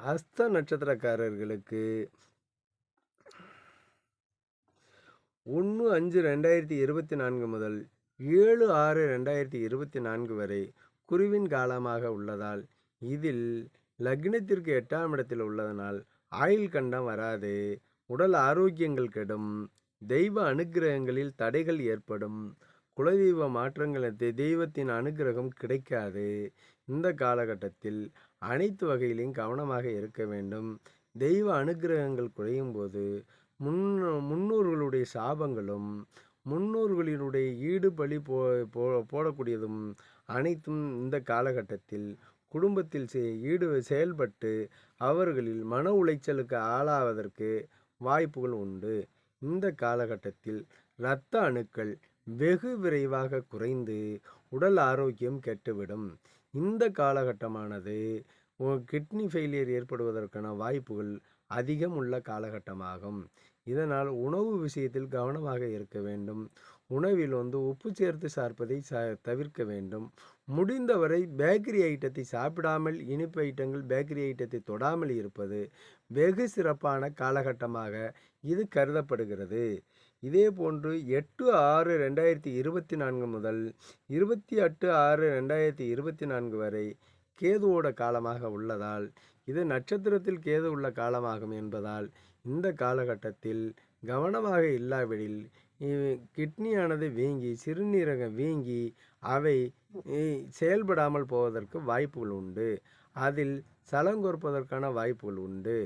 அஸ்த நட்சத்திரக்காரர்களுக்கு ஒன்று அஞ்சு ரெண்டாயிரத்தி இருபத்தி நான்கு முதல் ஏழு ஆறு ரெண்டாயிரத்தி இருபத்தி நான்கு வரை குருவின் காலமாக உள்ளதால் இதில் லக்னத்திற்கு எட்டாம் இடத்தில் உள்ளதனால் ஆயுள் கண்டம் வராது உடல் ஆரோக்கியங்கள் கெடும் தெய்வ அனுக்கிரகங்களில் தடைகள் ஏற்படும் குலதெய்வ மாற்றங்களுக்கு தெய்வத்தின் அனுக்கிரகம் கிடைக்காது. இந்த காலகட்டத்தில் அனைத்து வகையிலும் கவனமாக இருக்க வேண்டும். தெய்வ அனுக்கிரகங்கள் குறையும் போது முன் முன்னோர்களுடைய சாபங்களும் முன்னோர்களினுடைய ஈடுபலி போ போ- போடக்கூடியதும் அனைத்தும் இந்த காலகட்டத்தில் குடும்பத்தில் ஈடு செயல்பட்டு அவர்களில் மன உளைச்சலுக்கு ஆளாவதற்கு வாய்ப்புகள் உண்டு. இந்த காலகட்டத்தில் இரத்த அணுக்கள் வெகு விரைவாக குறைந்து உடல் ஆரோக்கியம் கெட்டுவிடும். இந்த காலகட்டமானது கிட்னி ஃபெயிலியர் ஏற்படுவதற்கான வாய்ப்புகள் அதிகம் உள்ள காலகட்டமாகும். இதனால் உணவு விஷயத்தில் கவனமாக இருக்க வேண்டும். உணவில் வந்து உப்பு சேர்த்து சார்ப்பதை ச தவிர்க்க வேண்டும். முடிந்தவரை பேக்கரி ஐட்டத்தை சாப்பிடாமல் இனிப்பு ஐட்டங்கள் பேக்கரி ஐட்டத்தை தொடாமல் இருப்பது வெகு சிறப்பான காலகட்டமாக இது கருதப்படுகிறது. இதே போன்று எட்டு ஆறு ரெண்டாயிரத்தி இருபத்தி நான்கு முதல் இருபத்தி எட்டு ஆறு ரெண்டாயிரத்தி இருபத்தி நான்கு வரை கேதுவோட காலமாக உள்ளதால் இது நட்சத்திரத்தில் கேது உள்ள காலமாகும் என்பதால் இந்த காலகட்டத்தில் கவனமாக இல்லாவிடில் கிட்னியானது வீங்கி சிறுநீரகம் வீங்கி அவை செயல்படாமல் போவதற்கு வாய்ப்புகள் உண்டு. அதில் சலங்கொறுப்பதற்கான வாய்ப்புகள் உண்டு.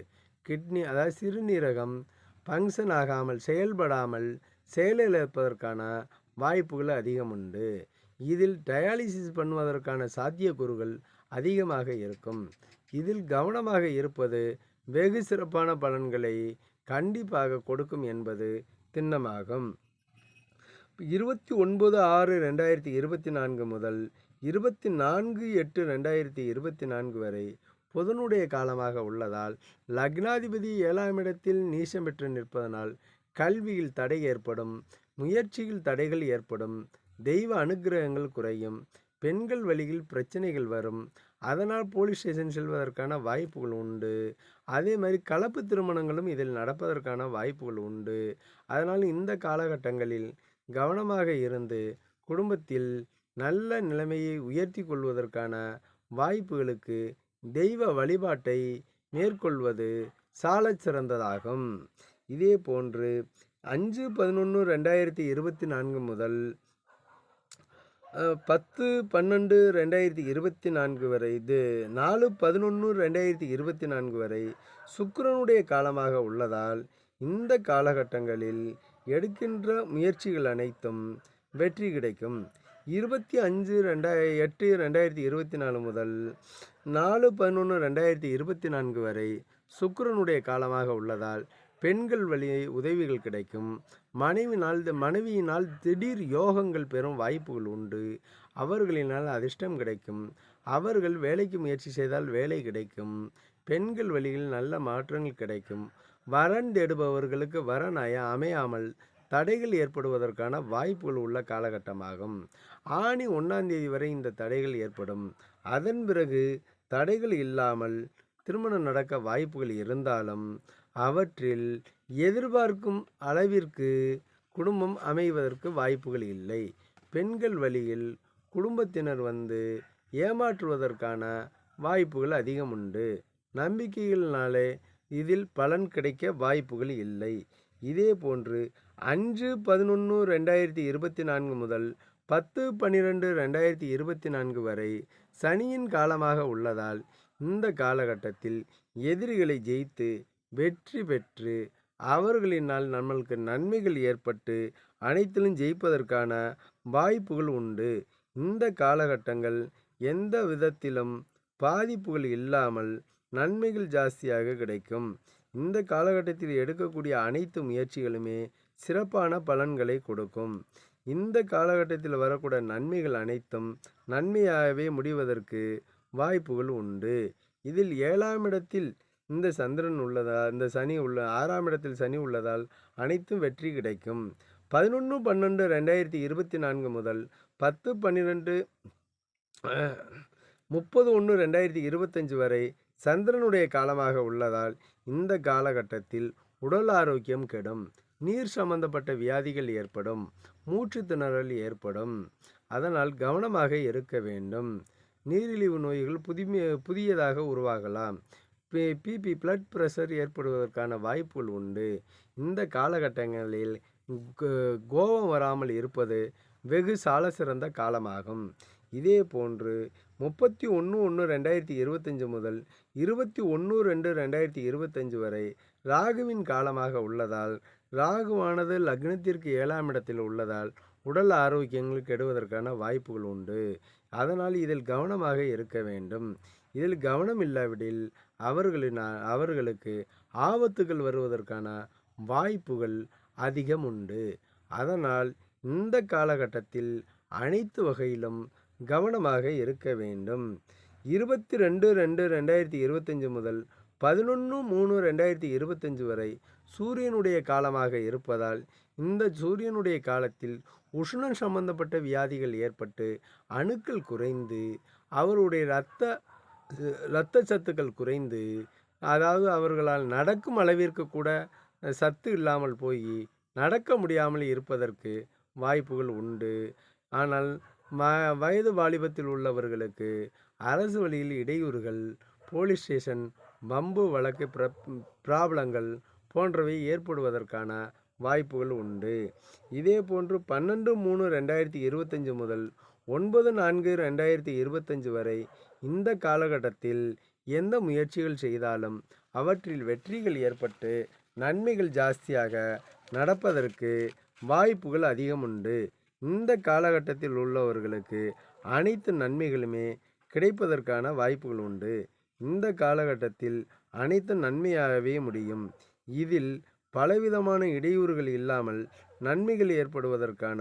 கிட்னி அதாவது சிறுநீரகம் ஃபங்க்ஷன் ஆகாமல் செயல்படாமல் செயலிழப்பதற்கான வாய்ப்புகள் அதிகம் உண்டு. இதில் டயாலிசிஸ் பண்ணுவதற்கான சாத்தியக்கூறுகள் அதிகமாக இருக்கும். இதில் கவனமாக இருப்பது வெகு சிறப்பான பலன்களை கண்டிப்பாக கொடுக்கும் என்பது திண்ணமாகும். இருபத்தி ஒன்பது ஆறு ரெண்டாயிரத்தி இருபத்தி நான்கு முதல் இருபத்தி நான்கு எட்டு ரெண்டாயிரத்தி இருபத்தி நான்கு வரை புதனுடைய காலமாக உள்ளதால் லக்னாதிபதி ஏழாம் இடத்தில் நீசம் பெற்று நிற்பதனால் கல்வியில் தடை ஏற்படும் முயற்சியில் தடைகள் ஏற்படும் தெய்வ அனுக்கிரகங்கள் குறையும் பெண்கள் வழியில் பிரச்சனைகள் வரும். அதனால் போலீஸ் ஸ்டேஷன் செல்வதற்கான வாய்ப்புகள் உண்டு. அதே மாதிரி கலப்பு திருமணங்களும் இதில் நடப்பதற்கான வாய்ப்புகள் உண்டு. அதனால் இந்த காலகட்டங்களில் கவனமாக இருந்து குடும்பத்தில் நல்ல நிலைமையை உயர்த்தி கொள்வதற்கான வாய்ப்புகளுக்கு தெய்வ வழிபாட்டை மேற்கொள்வது சாலச் சிறந்ததாகும். இதே போன்று அஞ்சு பதினொன்று ரெண்டாயிரத்தி இருபத்தி நான்கு முதல் பத்து பன்னெண்டு ரெண்டாயிரத்தி இருபத்தி நான்கு வரை இது நாலு பதினொன்று ரெண்டாயிரத்தி இருபத்தி நான்கு வரை சுக்கரனுடைய காலமாக உள்ளதால் இந்த காலகட்டங்களில் எடுக்கின்ற முயற்சிகள் அனைத்தும் வெற்றி கிடைக்கும். இருபத்தி அஞ்சு ரெண்டாய எட்டு ரெண்டாயிரத்தி இருபத்தி நாலு முதல் நாலு பதினொன்று ரெண்டாயிரத்தி இருபத்தி நான்கு வரை சுக்கரனுடைய காலமாக உள்ளதால் பெண்கள் வழி உதவிகள் கிடைக்கும். மனைவினால் மனைவியினால் திடீர் யோகங்கள் பெறும் வாய்ப்புகள் உண்டு. அவர்களினால் அதிர்ஷ்டம் கிடைக்கும். அவர்கள் வேலைக்கு முயற்சி செய்தால் வேலை கிடைக்கும். பெண்கள் வழியில் நல்ல மாற்றங்கள் கிடைக்கும். வரன் தேடுபவர்களுக்கு வரன் அமையாமல் தடைகள் ஏற்படுவதற்கான வாய்ப்புகள் உள்ள காலகட்டமாகும். ஆணி ஒன்றாம் தேதி வரை இந்த தடைகள் ஏற்படும். அதன் பிறகு தடைகள் இல்லாமல் திருமணம் நடக்க வாய்ப்புகள் இருந்தாலும் அவற்றில் எதிர்பார்க்கும் அளவிற்கு குடும்பம் அமைவதற்கு வாய்ப்புகள் இல்லை. பெண்கள் வழியில் குடும்பத்தினர் வந்து ஏமாற்றுவதற்கான வாய்ப்புகள் அதிகம் உண்டு. நம்பிக்கைகள்னாலே இதில் பலன் கிடைக்க வாய்ப்புகள் இல்லை. இதே போன்று அஞ்சு பதினொன்று ரெண்டாயிரத்தி இருபத்தி நான்கு முதல் பத்து பன்னிரெண்டு ரெண்டாயிரத்தி இருபத்தி நான்கு வரை சனியின் காலமாக உள்ளதால் இந்த காலகட்டத்தில் எதிரிகளை ஜெயித்து வெற்றி பெற்று அவர்களினால் நம்மளுக்கு நன்மைகள் ஏற்பட்டு அனைத்திலும் ஜெயிப்பதற்கான வாய்ப்புகள் உண்டு. இந்த காலகட்டங்கள் எந்த விதத்திலும் பாதிப்புகள் இல்லாமல் நன்மைகள் ஜாஸ்தியாக கிடைக்கும். இந்த காலகட்டத்தில் எடுக்கக்கூடிய அனைத்து முயற்சிகளுமே சிறப்பான பலன்களை கொடுக்கும். இந்த காலகட்டத்தில் வரக்கூடிய நன்மைகள் அனைத்தும் நன்மையாகவே முடிவதற்கு வாய்ப்புகள் உண்டு. இதில் ஏழாம் இடத்தில் இந்த சந்திரன் உள்ளதால் இந்த சனி உள்ள ஆறாம் இடத்தில் சனி உள்ளதால் அனைத்தும் வெற்றி கிடைக்கும். பதினொன்று பன்னெண்டு ரெண்டாயிரத்தி இருபத்தி நான்கு முதல் பத்து பன்னிரெண்டு முப்பது ஒன்று ரெண்டாயிரத்தி இருபத்தஞ்சு வரை சந்திரனுடைய காலமாக உள்ளதால் இந்த காலகட்டத்தில் உடல் ஆரோக்கியம் கெடும். நீர் சம்பந்தப்பட்ட வியாதிகள் ஏற்படும் மூச்சு திணறல் ஏற்படும். அதனால் கவனமாக இருக்க வேண்டும். நீரிழிவு நோய்கள் புதிய புதியதாக உருவாகலாம். பிபி பிளட் ப்ரெஷர் ஏற்படுவதற்கான வாய்ப்புகள் உண்டு. இந்த காலகட்டங்களில் கோ- கோபம் வராமல் இருப்பது வெகு சால சிறந்த காலமாகும். இதே போன்று முப்பத்தி ஒன்று ஒன்று ரெண்டாயிரத்தி இருபத்தஞ்சு முதல் இருபத்தி ஒன்று ரெண்டு ரெண்டாயிரத்தி இருபத்தஞ்சு வரை ராகுவின் காலமாக உள்ளதால் ராகுவானது லக்னத்திற்கு ஏழாம் இடத்தில் உள்ளதால் உடல் ஆரோக்கியங்கள் கெடுவதற்கான வாய்ப்புகள் உண்டு. அதனால் இதில் கவனமாக இருக்க வேண்டும். இதில் கவனம் இல்லாவிடில் அவர்களின் அவர்களுக்கு ஆபத்துகள் வருவதற்கான வாய்ப்புகள் அதிகம் உண்டு. அதனால் இந்த காலகட்டத்தில் அனைத்து வகையிலும் கவனமாக இருக்க வேண்டும். இருபத்தி ரெண்டு ரெண்டு ரெண்டாயிரத்தி இருபத்தஞ்சு முதல் பதினொன்று மூணு ரெண்டாயிரத்தி இருபத்தஞ்சு வரை சூரியனுடைய காலமாக இருப்பதால் இந்த சூரியனுடைய காலத்தில் உஷ்ணம் சம்பந்தப்பட்ட வியாதிகள் ஏற்பட்டு அணுக்கள் குறைந்து அவருடைய இரத்த இரத்த சத்துக்கள் குறைந்து அதாவது அவர்களால் நடக்கும் அளவிற்கு கூட சத்து இல்லாமல் போய் நடக்க முடியாமல் இருப்பதற்கு வாய்ப்புகள் உண்டு. ஆனால் ம வயது வாலிபத்தில் உள்ளவர்களுக்கு அரசு வழியில் இடையூறுகள் போலீஸ் ஸ்டேஷன் பம்பு வழக்கு பிர ப்ராப்ளங்கள் போன்றவை ஏற்படுவதற்கான வாய்ப்புகள் உண்டு. இதே போன்று பன்னெண்டு மூணு ரெண்டாயிரத்தி இருபத்தஞ்சு முதல் ஒன்பது நான்கு ரெண்டாயிரத்தி இருபத்தஞ்சு வரை இந்த காலகட்டத்தில் எந்த முயற்சிகள் செய்தாலும் அவற்றில் வெற்றிகள் ஏற்பட்டு நன்மைகள் ஜாஸ்தியாக நடப்பதற்கு வாய்ப்புகள் அதிகம் உண்டு. இந்த காலகட்டத்தில் உள்ளவர்களுக்கு அனைத்து நன்மைகளுமே கிடைப்பதற்கான வாய்ப்புகள் உண்டு. இந்த காலகட்டத்தில் அனைத்து நன்மையாகவே முடியும். இதில் பலவிதமான இடையூறுகள் இல்லாமல் நன்மைகள் ஏற்படுவதற்கான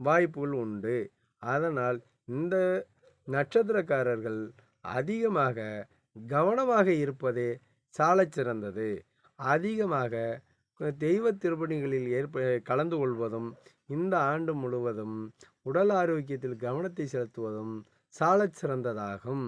வாய்ப்புகள் உண்டு. அதனால் இந்த நட்சத்திரக்காரர்கள் அதிகமாக கவனமாக இருப்பதே சாலச்சிறந்தது அதிகமாக தெய்வ திருப்பணிகளில் ஏற்ப கலந்து கொள்வதும் இந்த ஆண்டு முழுவதும் உடல் ஆரோக்கியத்தில் கவனத்தை செலுத்துவதும் சாலச் சிறந்ததாகும்.